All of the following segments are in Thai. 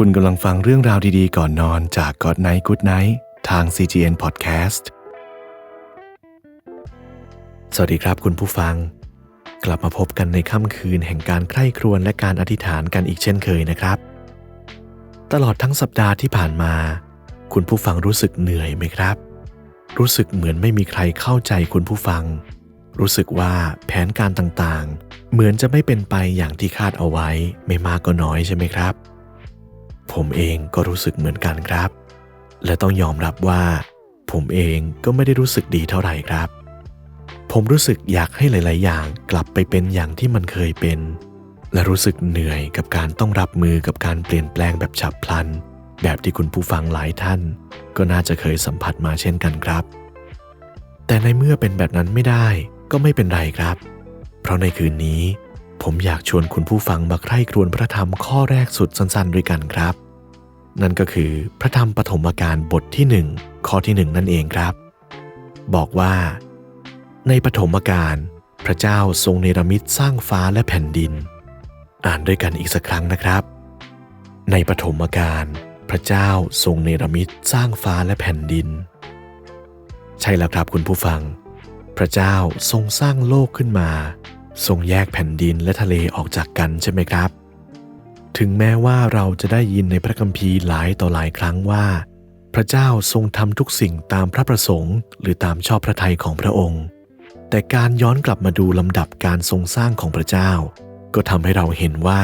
คุณกำลังฟังเรื่องราวดีๆ ก่อนนอนจาก God Night Good Night ทาง CGN Podcast สวัสดีครับคุณผู้ฟัง กลับมาพบกันในค่ำคืนแห่งการใคร่ครวญและการอธิษฐานกันอีกเช่นเคยนะครับ ตลอดทั้งสัปดาห์ที่ผ่านมา คุณผู้ฟังรู้สึกเหนื่อยไหมครับ รู้สึกเหมือนไม่มีใครเข้าใจคุณผู้ฟัง รู้สึกว่าแผนการต่างๆ เหมือนจะไม่เป็นไปอย่างที่คาดเอาไว้ไม่มากก็น้อยใช่ไหมครับ ผมเองก็รู้สึกเหมือนกันครับ และต้องยอมรับว่า ผมเองก็ไม่ได้รู้สึกดีเท่าไหร่ครับ ผมรู้สึกอยากให้หลาย ๆ อย่างกลับไปเป็นอย่างที่มันเคยเป็น และรู้สึกเหนื่อยกับการต้องรับมือกับการเปลี่ยนแปลงแบบฉับพลัน แบบที่คุณผู้ฟังหลายท่าน ก็น่าจะเคยสัมผัสมาเช่นกันครับ แต่ในเมื่อเป็นแบบนั้นไม่ได้ก็ไม่เป็นไรครับ เพราะในคืนนี้ผมอยากชวนคุณผู้ฟังมาใคร่ครวญพระธรรมข้อแรกสุดสั้นๆ ด้วยกันครับ นั่นก็คือพระธรรมปฐมกาลบทที่หนึ่งข้อที่หนึ่งนั่นเองครับ บอกว่า ในปฐมกาลพระเจ้าทรงเนรมิตสร้างฟ้าและแผ่นดิน อ่านด้วยกันอีกสักครั้งนะครับ ในปฐมกาลพระเจ้าทรงเนรมิตสร้างฟ้าและแผ่นดิน ใช่แล้วครับคุณผู้ฟัง พระเจ้าทรงสร้างโลกขึ้นมา ทรงแยกแผ่นดินและทะเลออกจากกันใช่ไหมครับ ถึงแม้ว่าเราจะได้ยินในพระคัมภีร์หลายต่อหลายครั้งว่า พระเจ้าทรงทำทุกสิ่งตามพระประสงค์ หรือตามชอบพระทัยของพระองค์ แต่การย้อนกลับมาดูลำดับการทรงสร้างของพระเจ้า ก็ทำให้เราเห็นว่า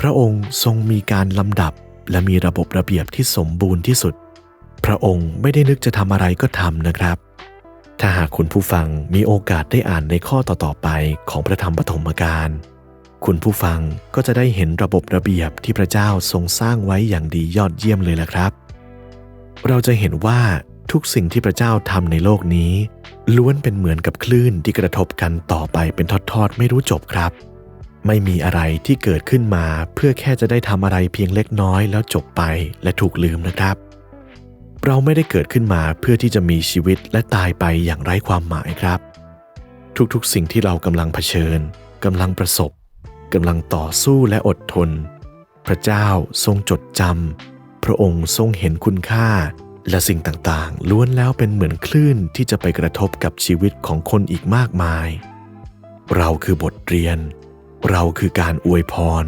พระองค์ทรงมีการลำดับและมีระบบระเบียบที่สมบูรณ์ที่สุด พระองค์ไม่ได้นึกจะทำอะไรก็ทำนะครับ ถ้าหากคุณผู้ฟังมีโอกาสได้อ่านในข้อต่อๆไปของพระธรรมปฐมกาล คุณผู้ฟังก็จะได้เห็นระบบระเบียบที่พระเจ้าทรงสร้างไว้อย่างดียอดเยี่ยมเลยล่ะครับ เราจะเห็นว่าทุกสิ่งที่พระเจ้าทำในโลกนี้ ล้วนเป็นเหมือนกับคลื่นที่กระทบกันต่อไปเป็นทอดๆ ไม่รู้จบครับ ไม่มีอะไรที่เกิดขึ้นมาเพื่อแค่จะได้ทำอะไรเพียงเล็กน้อยแล้วจบไปและถูกลืมนะครับ เราไม่ได้เกิดขึ้นมาเพื่อที่จะมีชีวิตและตายไปอย่างไร้ความหมายครับ ทุกๆ สิ่งที่เรากำลังเผชิญกำลังประสบ กำลังต่อสู้และอดทน พระเจ้าทรงจดจำพระองค์ทรงเห็นคุณค่า และสิ่งต่างๆ ล้วนแล้วเป็นเหมือนคลื่นที่จะไปกระทบกับชีวิตของคนอีกมากมาย เราคือบทเรียน เราคือการอวยพร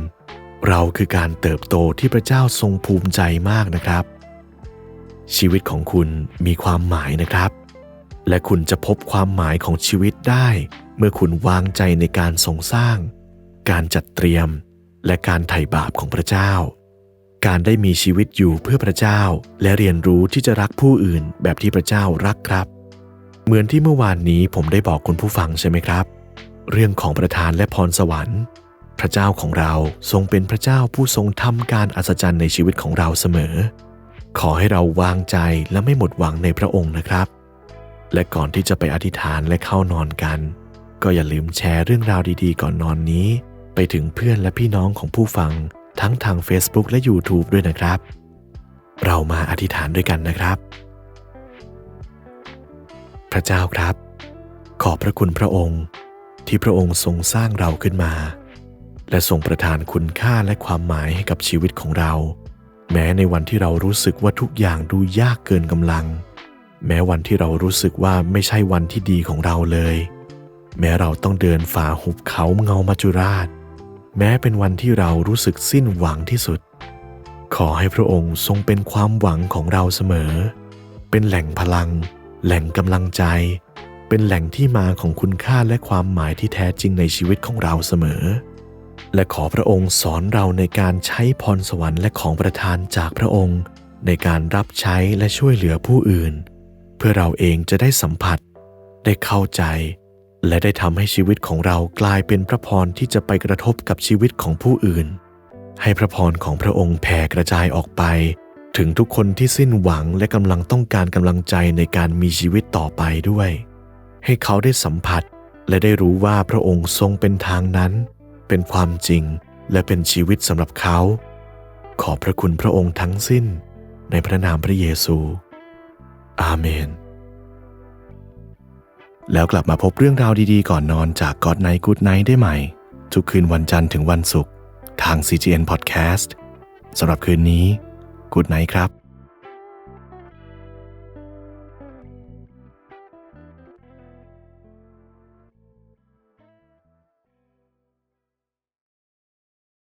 เราคือการเติบโตที่พระเจ้าทรงภูมิใจมากนะครับ ชีวิตของคุณมีความหมายนะครับ และคุณจะพบความหมายของชีวิตได้ เมื่อคุณวางใจในการทรงสร้าง การจัดเตรียมและการไถ่บาปของพระเจ้า การได้มีชีวิตอยู่เพื่อพระเจ้าและเรียนรู้ที่จะรักผู้อื่นแบบที่พระเจ้ารักครับ เหมือนที่เมื่อวานนี้ผมได้บอกคุณผู้ฟังใช่ไหมครับ เรื่องของประทานและพรสวรรค์ พระเจ้าของเราทรงเป็นพระเจ้าผู้ทรงทำการอัศจรรย์ในชีวิตของเราเสมอ ขอให้เราวางใจและไม่หมดหวังในพระองค์นะครับ และก่อนที่จะไปอธิษฐานและเข้านอนกัน ก็อย่าลืมแชร์เรื่องราวดีๆ ก่อนนอนนี้ ไปถึงเพื่อนและพี่น้องของผู้ฟังทั้งทาง Facebook และ YouTube ด้วยนะครับ เรามาอธิษฐานด้วยกันนะครับ พระเจ้าครับ ขอบพระคุณพระองค์ ที่พระองค์ทรงสร้างเราขึ้นมา และทรงประทานคุณค่าและความหมายให้กับชีวิตของเรา แม้ในวันที่เรารู้สึกว่าทุกอย่างดูยากเกินกำลัง แม้วันที่เรารู้สึกว่าไม่ใช่วันที่ดีของเราเลย แม้เราต้องเดินฝ่าหุบเขาเงามัจจุราช แม้เป็นวันที่เรารู้สึกสิ้นหวังที่สุด ขอให้พระองค์ทรงเป็นความหวังของเราเสมอ เป็นแหล่งพลัง แหล่งกำลังใจ เป็นแหล่งที่มาของคุณค่าและความหมายที่แท้จริงในชีวิตของเราเสมอ และขอพระองค์สอนเราในการใช้พรสวรรค์และของประทานจากพระองค์ ในการรับใช้และช่วยเหลือผู้อื่น เพื่อเราเองจะได้สัมผัส ได้เข้าใจ และได้ทำให้ชีวิตของเรากลายเป็นพระพรที่จะไปกระทบกับชีวิตของผู้อื่น ให้พระพรของพระองค์แผ่กระจายออกไป ถึงทุกคนที่สิ้นหวังและกำลังต้องการกำลังใจในการมีชีวิตต่อไปด้วย ให้เขาได้สัมผัส และได้รู้ว่าพระองค์ทรงเป็นทางนั้น เป็นความจริงและเป็นชีวิตสำหรับเขา ขอบพระคุณพระองค์ทั้งสิ้น ในพระนามพระเยซู อาเมน แล้วกลับมาพบเรื่องราวดีๆ ก่อนนอนจาก God Night Good Night ได้ใหม่ ทุกคืนวันจันทร์ถึงวันศุกร์ทาง CGN Podcast สำหรับคืนนี้กูดไนครับ